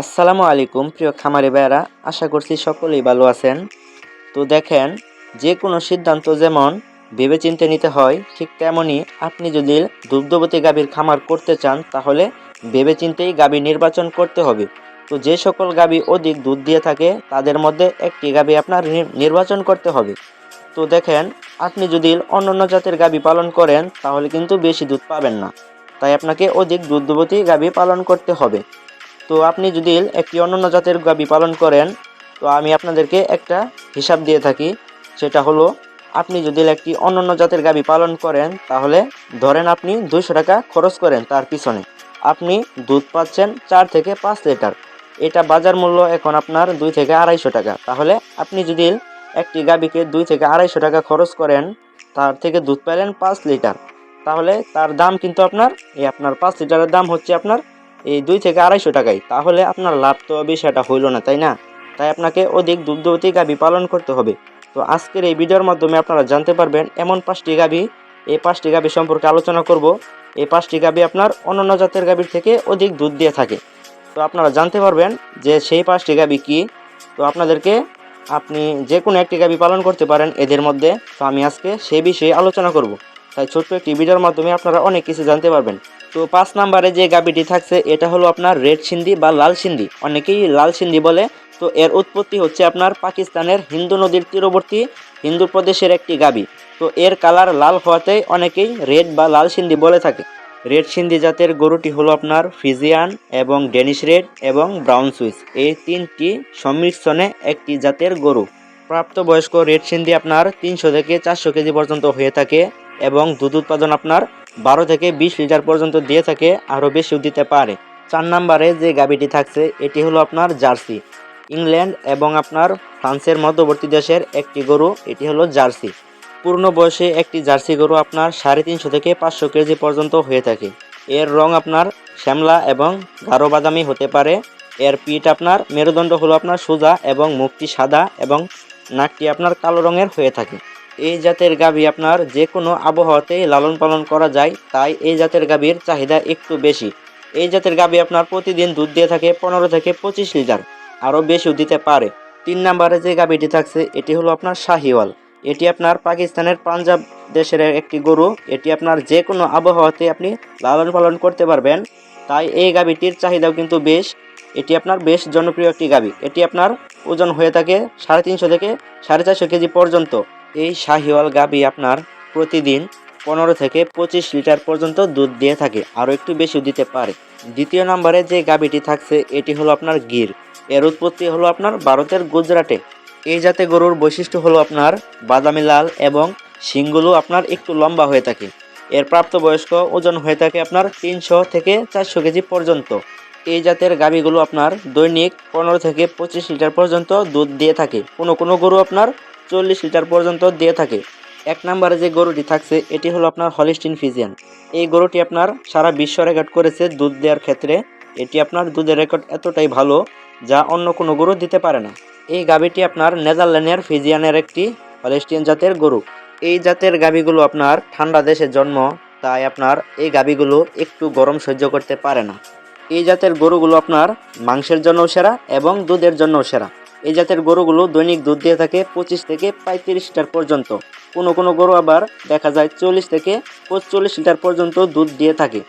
আসসালামু আলাইকুম, প্রিয় খামারি ভাইয়ারা। আশা করছি সকলেই ভালো আছেন। তো দেখেন যে কোনো সিদ্ধান্ত যেমন ভেবেচিন্তে নিতে হয়, ঠিক তেমনই আপনি যদি দুগ্ধবতী গাভীর খামার করতে চান, তাহলে ভেবেচিন্তেই গাভী নির্বাচন করতে হবে। তো যে সকল গাভী অধিক দুধ দিয়ে থাকে, তাদের মধ্যে একটি গাভী আপনার নির্বাচন করতে হবে। তো দেখেন, আপনি যদি অন্য অন্য জাতের গাভী পালন করেন, তাহলে কিন্তু বেশি দুধ পাবেন না। তাই আপনাকে অধিক দুগ্ধবতী গাভী পালন করতে হবে। তো আপনি যদি একটি অন্যান্য জাতের গাভী পালন করেন, তো আমি আপনাদেরকে একটা হিসাব দিয়ে থাকি। সেটা হলো, আপনি যদি একটি অন্যান্য জাতের গাভী পালন করেন, তাহলে ধরেন আপনি দুইশো টাকা খরচ করেন তার পিছনে। আপনি দুধ পাচ্ছেন চার থেকে পাঁচ লিটার। এটা বাজার মূল্য এখন আপনার দুই থেকে আড়াইশো টাকা। তাহলে আপনি যদি একটি গাভীকে দুই থেকে আড়াইশো টাকা খরচ করেন, তার থেকে দুধ পেলেন পাঁচ লিটার। তাহলে তার দাম কিন্তু আপনার, এই আপনার পাঁচ লিটারের দাম হচ্ছে আপনার এই দুই থেকে আড়াইশো টাকায়। তাহলে আপনার লাভ তো বিষয়টা হইল না, তাই না? তাই আপনাকে অধিক দুগ্ধবতী গাভী পালন করতে হবে। তো আজকের এই ভিডিওর মাধ্যমে আপনারা জানতে পারবেন, এমন পাঁচটি গাভী, এই পাঁচটি গাভী সম্পর্কে আলোচনা করব। এই পাঁচটি গাভী আপনার অন্যান্য জাতের গাভীর থেকে অধিক দুধ দিয়ে থাকে। তো আপনারা জানতে পারবেন যে সেই পাঁচটি গাভী কি। তো আপনাদেরকে আপনি যে কোনো একটি গাভী পালন করতে পারেন এদের মধ্যে। তো আমি আজকে সেই বিষয়ে আলোচনা করব। তাই ছোট্ট একটি ভিডিওর মাধ্যমে আপনারা অনেক কিছু জানতে পারবেন। তো পাঁচ নাম্বারে যে গাভীটি থাকছে, এটা হলো আপনার রেড সিন্ধি বা লাল সিন্ধি। অনেকেই লাল সিন্ধি বলে। তো এর উৎপত্তি হচ্ছে আপনার পাকিস্তানের হিন্দু নদীর তীরবর্তী হিন্দু প্রদেশের একটি গাবি। তো এর কালার লাল হওয়াতে অনেকেই রেড বা লাল সিন্ধি বলে থাকে। রেড সিন্ধি জাতের গরুটি হলো আপনার ফিজিয়ান এবং ডেনিশ রেড এবং ব্রাউন সুইস। এই তিনটি সংমিশ্রণে একটি জাতের গরু। প্রাপ্তবয়স্ক রেড সিন্ধি আপনার তিনশো থেকে চারশো কেজি পর্যন্ত হয়ে থাকে। এবং দুধ উৎপাদন আপনার বারো থেকে বিশ লিটার পর্যন্ত দিয়ে থাকে, আরও বেশিও দিতে পারে। চার নম্বরে যে গাভীটি থাকছে, এটি হলো আপনার জার্সি। ইংল্যান্ড এবং আপনার ফ্রান্সের মধ্যবর্তী দেশের একটি গরু, এটি হলো জার্সি। পূর্ণ বয়সে একটি জার্সি গরু আপনার সাড়ে তিনশো থেকে পাঁচশো কেজি পর্যন্ত হয়ে থাকে। এর রং আপনার শ্যামলা এবং গাঢ় বাদামি হতে পারে। এর পিঠ আপনার মেরুদণ্ড হলো আপনার সোজা এবং মুখটি সাদা এবং নাকটি আপনার কালো রঙের হয়ে থাকে। এই জাতের গাভী আপনার যে কোনো আবহাওয়াতেই লালন পালন করা যায়, তাই এই জাতের গাভীর চাহিদা একটু বেশি। এই জাতের গাভী আপনার প্রতিদিন দুধ দিয়ে থাকে পনেরো থেকে পঁচিশ লিটার, আরও বেশিও দিতে পারে। তিন নম্বরে যে গাভীটি থাকছে, এটি হলো আপনার শাহিওয়াল। এটি আপনার পাকিস্তানের পাঞ্জাব দেশের একটি গরু, এটি আপনার যে কোনো আবহাওয়াতে আপনি লালন পালন করতে পারবেন, তাই এই গাভীটির চাহিদাও কিন্তু বেশ। এটি আপনার বেশ জনপ্রিয় একটি গাভী। এটি আপনার ওজন হয়ে থাকে সাড়ে তিনশো থেকে সাড়ে চারশো কেজি পর্যন্ত। এই শাহিওয়াল গাভী আপনার প্রতিদিন পনেরো থেকে পঁচিশ লিটার পর্যন্ত দুধ দিয়ে থাকে, আরও একটু বেশি দিতে পারে। দ্বিতীয় নম্বরে যে গাভীটি থাকছে, এটি হলো আপনার গির। এর উৎপত্তি হলো আপনার ভারতের গুজরাটে। এই জাতে গরুর বৈশিষ্ট্য হলো আপনার বাদামি লাল এবং শিংগুলো আপনার একটু লম্বা হয়ে থাকে। এর প্রাপ্তবয়স্ক ওজন হয়ে থাকে আপনার তিনশো থেকে চারশো কেজি পর্যন্ত। এই জাতের গাভীগুলো আপনার দৈনিক পনেরো থেকে পঁচিশ লিটার পর্যন্ত দুধ দিয়ে থাকে। কোনো কোনো গরু আপনার চল্লিশ লিটার পর্যন্ত দিয়ে থাকে। এক নম্বরে যে গরুটি থাকছে, এটি হলো আপনার হলিস্টিন ফিজিয়ান। এই গরুটি আপনার সারা বিশ্ব রেকর্ড করেছে দুধ দেওয়ার ক্ষেত্রে। এটি আপনার দুধের রেকর্ড এতটাই ভালো যা অন্য কোনো গরু দিতে পারে না। এই গাভীটি আপনার নেদারল্যান্ডের ফিজিয়ানের একটি হলিস্টিন জাতের গরু। এই জাতের গাভীগুলো আপনার ঠান্ডা দেশে জন্ম, তাই আপনার এই গাভীগুলো একটু গরম সহ্য করতে পারে না। এই জাতের গরুগুলো আপনার মাংসের জন্যও সেরা এবং দুধের জন্যও সেরা। এই জাতের গরুগুলো দৈনিক দুধ দিয়ে থাকে পঁচিশ থেকে পঁয়ত্রিশ লিটার পর্যন্ত। কোনো কোনো গরু আবার দেখা যায় চল্লিশ থেকে পঁচল্লিশ লিটার পর্যন্ত দুধ দিয়ে থাকে।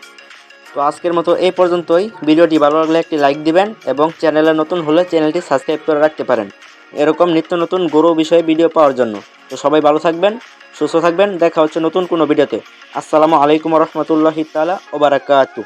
তো আজকের মতো এই পর্যন্তই। ভিডিওটি ভালো লাগলে একটি লাইক দিবেন এবং চ্যানেলে নতুন হলে চ্যানেলটি সাবস্ক্রাইব করে রাখতে পারেন। এরকম নিত্য নতুন গরু বিষয়ে ভিডিও পাওয়ার জন্য। তো সবাই ভালো থাকবেন, সুস্থ থাকবেন। দেখা হচ্ছে নতুন কোনো ভিডিওতে। আসসালামু আলাইকুম রহমতুল্লাহ তালা ওবারাকাতু